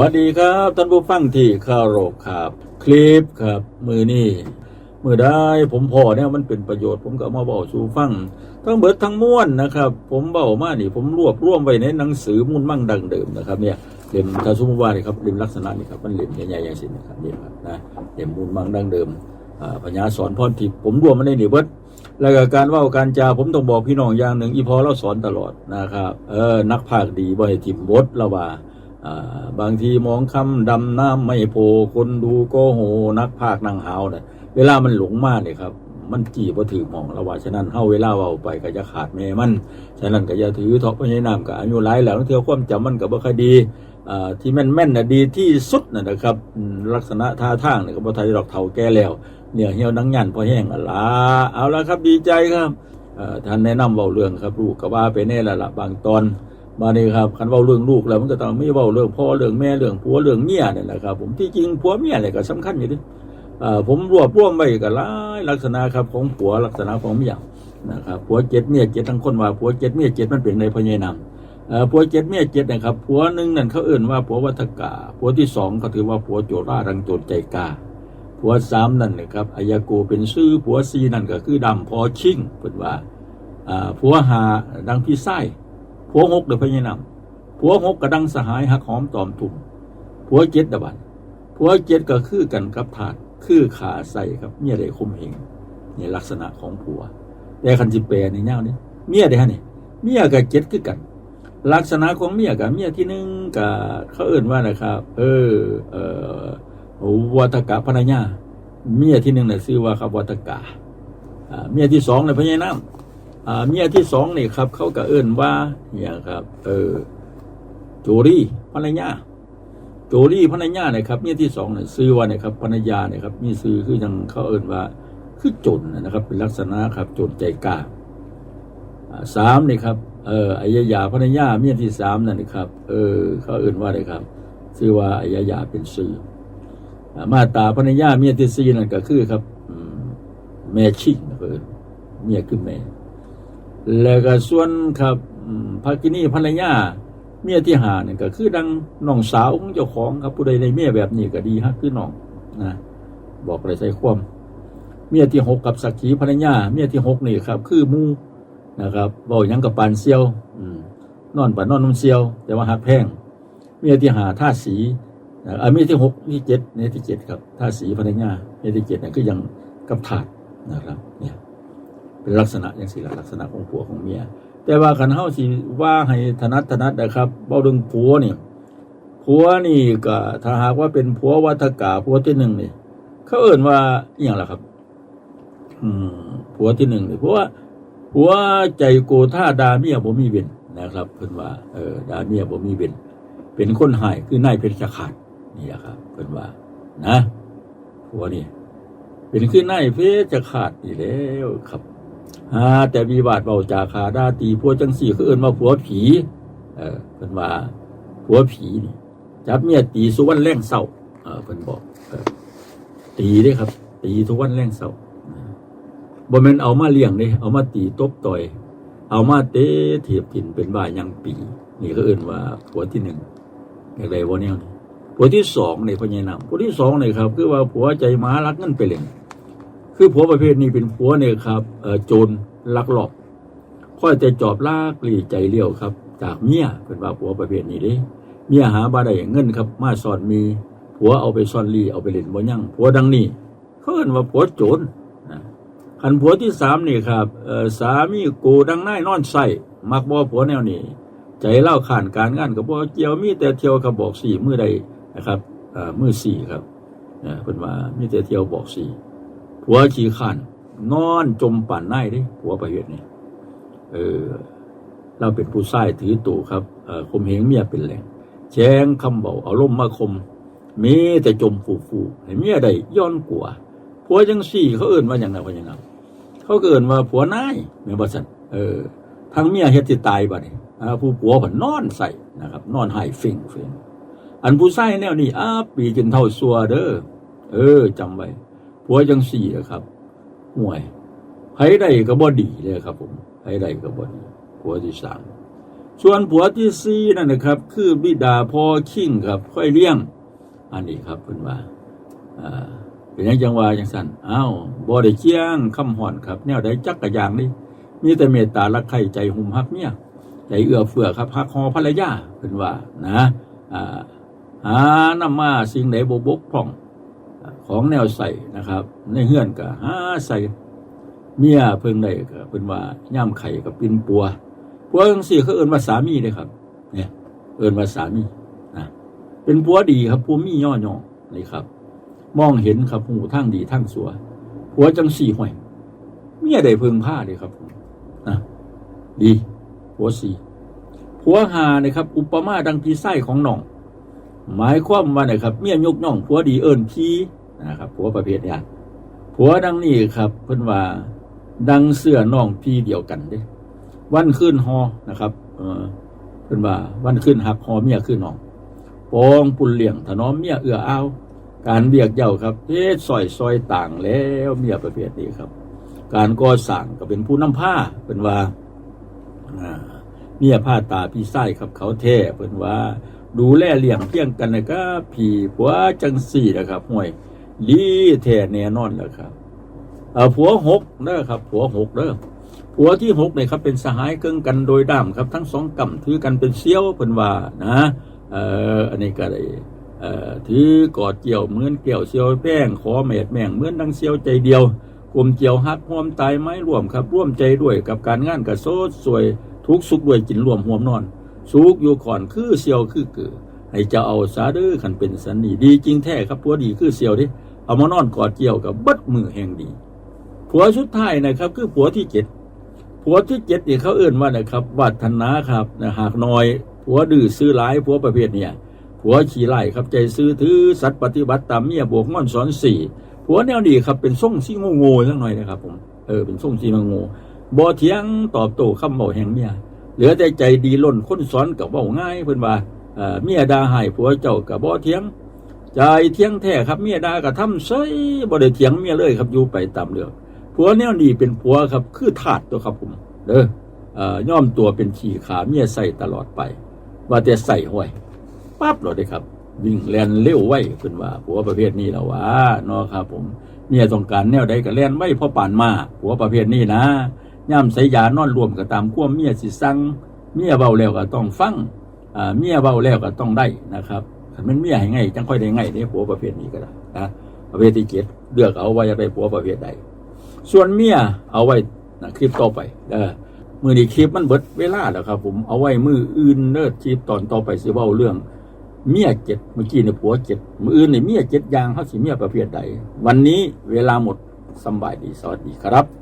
วัสดีครับท่านผู้ฟังที่คารพครับ คลิปครับ มือนี่มือได้ผมพอเนี่ยมันเป็นประโยชน์ผมก็มาบอกสู่ฟังทั้งเบิดทั้งม้วนนะครับ ผมเบามานี่ ผมรวบรวมไว้ในหนังสือมุ่นมั่งดังเดิมนะครับ เนี่ยเล่มทาสุมวานี่ครับเล่มลักษณะนี่ครับมันเล่มใหญ่ๆอย่างสินะครับนี่ครับนะเล่มมุ่นมั่งดังเดิมอ่าปัญญาสอนพรทิพย์ผมรวมมาในนี่เบิดแล้วก็การว่าการจาผมต้องบอกพี่น้องอย่างหนึ่งอีพอเราสอนตลอดนะครับเออนักภาคดีบ่ให้ทิมบดละว่า บางทีมองคำดำน้ำไม่โพคนดูก็โหนักภาคนางหาวเนี่ยเวลามันหลงมากเนี่ยครับ มันจีบ่ถือมองละว่าฉะนั้นเฮาเวลาเอาไปก็จะขาดแม่มัน ฉะนั้นก็อย่าถือทอพญานามกับอายุหลายแล้วเที่ยวความจำมันก็บ่ค่อยดีอ่าที่แม่นแม่นๆน่ะดีที่สุดนะครับ ลักษณะท่าทางเนี่ยก็บ่ทันดอกเฒ่าแก่แล้วเนี่ยเหี่ยวนังยันพอแห้งอะละเอาละครับดีใจครับท่านแนะนำเบาเรื่องครับลูกก็ว่าไปแน่และละบางตอน มาเนี่ครับคันเว้าเรื่องลูกแล้วมันก็ต้องไม่เว้าเรื่องพ่อเรื่องแม่เรื่องผัวเรื่องเมียเนี่ยแหละครับ ผมที่จริงผัวเมียเนี่ยก็สำคัญอยู่ดิผมรวบรวมไว้ก็หลายลักษณะครับของผัวลักษณะของเมียนะครับผัวเจ็ดเมียเจ็ดทั้งคนว่าผัวเจ็ดเมียเจ็ดมันเป็นในพญานำเอ่อผัวเจ็ดเมียเจ็ดนะครับผัวหนึ่งนั่นเขาเอื่นว่าผัววัฏกาผัวที่สองเขาถือว่าผัวโจรารังโจรใจกาผัวสามนั่นนะครับอายาโกเป็นซื่อผัวสี่นั่นก็คือดำพอชิงเป็นว่าผัวหาดังพี่ไส้ ผัวหกเดือพญานำผัวหกกระดังสหายหักหอมตอมตุ่มผัวเจ็ดดบันผัวเจ็ดก็คือกันกับถาดคือขาใส่ครับเมียได้คมเหงนี่ลักษณะของผัว แต่คันจิแปลในเงาเนี่ยเมียได้ฮะนี่ยเมียกับเจ็ดคือกัน ลักษณะของเมียกับเมียที่หนึ่งกับเขาเอื่นว่านะครับ เออเออวัตกะพญาเมียที่หนึ่งเนี่ยชื่อว่าครับวัตกะอ่าเมียที่สองเนี่ยพญานำอ่า เมียที่สองนี่ครับ เขาก็เอิ้นว่าเนี่ยครับ เออโจรี่ภรรยาโจรี่ภรรยาเนี่ยครับเมียที่สองเนี่ยซื้อว่าเนี่ยครับภรรยาเนี่ยครับมีซื้อคือยังเขาเอิ้นว่า คือจนนะครับ เป็นลักษณะครับจนใจกล้าสามนี่ครับเอออายยาภรรยาเมียที่สามนั่นนะครับ เออ เขาเอิ้นว่าอะไรครับซื้อว่าอายยาเป็นซื้อมาตาภรรยาเมียที่สี่นั่นก็คือครับแม่ชิงนะเพิ่นเมียคือแม่ แล้วก็ส่วนครับภากินีภรรยาเมียที่หาเนี่ยก็คือดังน้องสาวของเจ้าของครับผู้ใดในเมียแบบนี้ก็ดีฮะคือน้องนะบอกอะไรใส่ความเมียที่หกกับสักขีภรรยาเมียที่หกนี่ครับ คือมูนะครับเบอกยังกับปานเซียวอืนอนปานนอนนุ่มเซียว แต่ว่าหักแพงเมียที่หาท่าสีอ่อเมียที่หกที่เจ็ดเมียที่เจ็ดครับท่าสีภรรยาเมียที่เจ็ดเนี่ยคือยังกับถาดนะครับเนี่ย เป็นลักษณะอย่างสี่ลักษณะของผัวของเมีย แต่ว่าขันเฮาสิว่าให้ถนัดถนัดนะครับเบาดึงผัวนี่ผัวนี่ก็ถ้าหากว่าเป็นผัววัฏกาผัวที่หนึ่งนี่เขาเอ่นว่าอย่างล่ะครับ อืมผัวที่หนึ่งนี่เพราะว่าผัวใจโกท่าดาเมียบ่มีเวนนะครับเพิ่นว่าเออดาเมียบ่มีเวนเป็นคนหายคือนายเพชรขาดนี่แหละครับเพิ่นว่า นะผัวนี่เป็นคือนายเพชรขาดนี่แล้วครับ ฮาแต่มีบาดเบาจาขาด้าตีพวกจังสี่คือเอินว่าผัวผี เออเพิ่นว่าผัวผีนี่จับเมียตีสุวรรณแรงเศร้าเออเพิ่นบอกตีเด้ครับ ตีทุกวันแรงเศร้าบ่แม่นเอามาเลี้ยงเด้เอามาตีตบต่อย เอามาเตะเทียบถินเป็นว่ายังปี นี่ก็เอินว่าผัวที่หนึ่งอย่างไรวะเนี่ยผัวที่สองในพญานามผัวที่สองเนี่ยครับ คือว่าผัวใจหมารักเงินไปเล่น คือผัวประเภทนี้เป็นผัวเนี่ยครับโจรลักลอบค่อยจะจอบลากกลีใจเลี้ยวครับ จากเมียเป็นว่าผัวประเภทนี้เด้เมียหาบาได้เงินครับ มาซ่อนมีผัวเอาไปซ่อนลีเอาไปเล่นบ่ยั่งผัวดังนี้เขาเอิ้นว่าผัวโจรนะคันผัวที่สามนี่ครับสามีกูดังนายนอนใส่มักบ่ผัวแนวนี้ใจเล่าขานการงานกับบ่เกี่ยวมีแต่เที่ยวกับบอกสี่มือใดนะครับมือสี่ครับนะเป็นว่ามีแต่เที่ยวบอกสี่ ผัวขี้ขันนอนจมป่านไนเด้ผัวประเภทนี้เออ เราเป็นผู้ชายถือตู่ครับเออคมเหงเมียเป็นแหล่งแจ้งคำเบาเอาล่มมาคมมีแต่จมฟูฟูๆให้เมียได้ย้อนกลัวผัวจังสี่เขาเอื่นว่าอย่างไรว่าอย่างนั้นเขาเอื่นว่าผัวนายแม่นบ่สันเออทั้งเมียเฮ็ดสิตายบัดนี้อ่าผู้ผัวผันนอนใส่นะครับ นอนหายฟิงฟิงอันผู้ชายแนวนี้อ้าปีจนเท่าซัวเด้อเออจำไว้ ผัวจังสี่อะครับห่วยไผใดก็บ่ดีเลยครับ ผมไผใดก็บ่ดีผัวที่สามส่วนผัวที่สี่นั่นนะครับ คือบิดาพ่อคิงครับ ค่อยเลี้ยง อันนี้ครับเพิ่นว่าอ่าเป็นยังจังว่าจังสั่นอ้าวบ่ได้เคียงคำห่อนครับ แนวใดจักกะยางนี่มีแต่เมตตารักใคร่ใจหุ่มฮักเมียใจเอื้อเฟื้อครับฮักฮอภรรยาเพิ่นว่านะอ่าหาน้ำมาสิ่งใดบ่บกพร่อง ของแนวใส่นะครับ ในเฮือนก็หาใส่เมียเพิ่งได้ก็เพิ่นว่าย่ามไข่กับปินปัวปัวจังซี่เขาเอินว่าสามีเด้ครับ เนี่ย เอินว่าสามีนะเป็นผัวดีครับผัวมีย่อย่อนี่ครับ มองเห็นครับหูทั้งดีทั้งสัวผัวจังสี่ห้อยเมียได้เพึงผ้าเลยครับนะดีผัวสี่ผัวหานี่ยครับ อุปมาดังพีไส้ของน้อง หมายความว่าเนี่ยครับ เมียยกน้องผัวดีเอิญพี นะครับผัวประเภทเนี้ยผัวดังนี้ครับเพิ่นว่าดังเสื้อน้องพี่เดียวกันเด้ วันขึ้นฮอนะครับเออเพิ่นว่าวันขึ้นหักฮอเมียขึ้นน้องปองปุ่นเลี่ยงถนอมเมียเอื้ออ้าวการเบียกเย้าครับเฮ็ดซอยซอยต่างแล้วเมียประเภทนี้ครับ การก่อสร้างก็เป็นผู้นำผ้าเป็นว่าเมียผ้าตาพี่ไส้ครับเขาแท้เป็นว่า ดูแลเลี้ยงเพียงกันนะก็ผีผัวจังสี่นะครับห่วย ลีแท้แน่นอนแล้วครับผัวหกเด้อครับ ผัวหกเด้อผัวที่หกเนี่ยครับเป็นสหายเกิงกันโดยด้ามครับ ทั้งสองกำถือกันเป็นเซี่ยวเป็นว่านะเอ่ออันนี้ก็ได้เอ่อถือกอดเกี่ยวเหมือนเกี่ยวเซียวแป้งขอเม็ดแม่งเหมือนดังเซียวใจเดียวกลมเกี่ยวฮักห่วมตายไม้ร่วมครับ ร่วมใจด้วยกับการงานกระโซดสวยทุกสุขด้วยกินร่วมห่วมนอน สุกอยู่ก่อนคือเซียวคือเกือให้เจะเอาสาเด้อขันเป็นสันนีดีจริงแท้ครับผัวดีคือเซียวดิ เอามานอนกอดเกี่ยวกับบัดมือแห่งดี ผัวชุดไทยนะครับ คือผัวที่เจ็ดผัวที่เจ็ดเนี่ยเขาเอื่นว่านะครับวัฒนาครับนะหากน้อย ผัวดื้อซื้อหลายผัวประเภทเนี่ยผัวขี่ไล่ครับใจซื้อถือสัตว์ปฏิบัติตามเมียบวกง่อนสอนสี่ผัวแนวนี้ครับเป็นส่งซี่งโง่ๆสักหน่อยนะครับ ผมเออเป็นส่งซี่งโง่บ่เถียงตอบโต้คำบอกแห่งเมียเหลือแต่ใจดีล้นค้นสอนกับเว้าง่ายเพิ่อนว่าเมียดาให้ผัวเจ้ากับบ่เถียง ใจเถียงแท้ครับเมียด่าก็ทำใส่บ่ได้เถียงเมียเลยครับอยู่ไปตามเรื่องผัวแนวนี้เป็นผัวครับ คือทาสตัวครับผมเด้ออ่ย่อมตัวเป็นขี่ขาเมียใส่ตลอดไป ว่าแต่ใส่ห้วยปั๊บเลยครับ วิ่งแล่นเร็วไว้ขึ้นว่าผัวประเภทนี้แล้วว่าเนาะครับ ผมเมียต้องการแนวใดก็แล่นไว้พอป่านมาผัวประเภทนี้นะย่ำใส่ยานอนรวมก็ตามความเมียสิสั่งเมียเบาแล้วก็ต้องฟังอ่าเมียเบาแล้วก็ต้องได้นะครับ มันเมียให้ไงจังค่อยได้ไงเด้ผัวประเภทนี้ก็ได้นะประเภทที่เจ็ดเลือกเอาไว้จะได้ผัวประเภทใด ส่วนเมียเอาไว้นะคลิปต่อไปเด้อมือนี้คลิปมันเบิดเวลาแล้วครับ ผมเอาไว้มืออื่นเนิดคลิปตอนต่อไปสิว้าเรื่อง เมียเจ็ดเมื่อกี้ในผัวเจ็ดมืออื่นในเมียเจ็ดอยางเขาสิเมียประเภทใด วันนี้เวลาหมดสบายดีสวัสดีครับ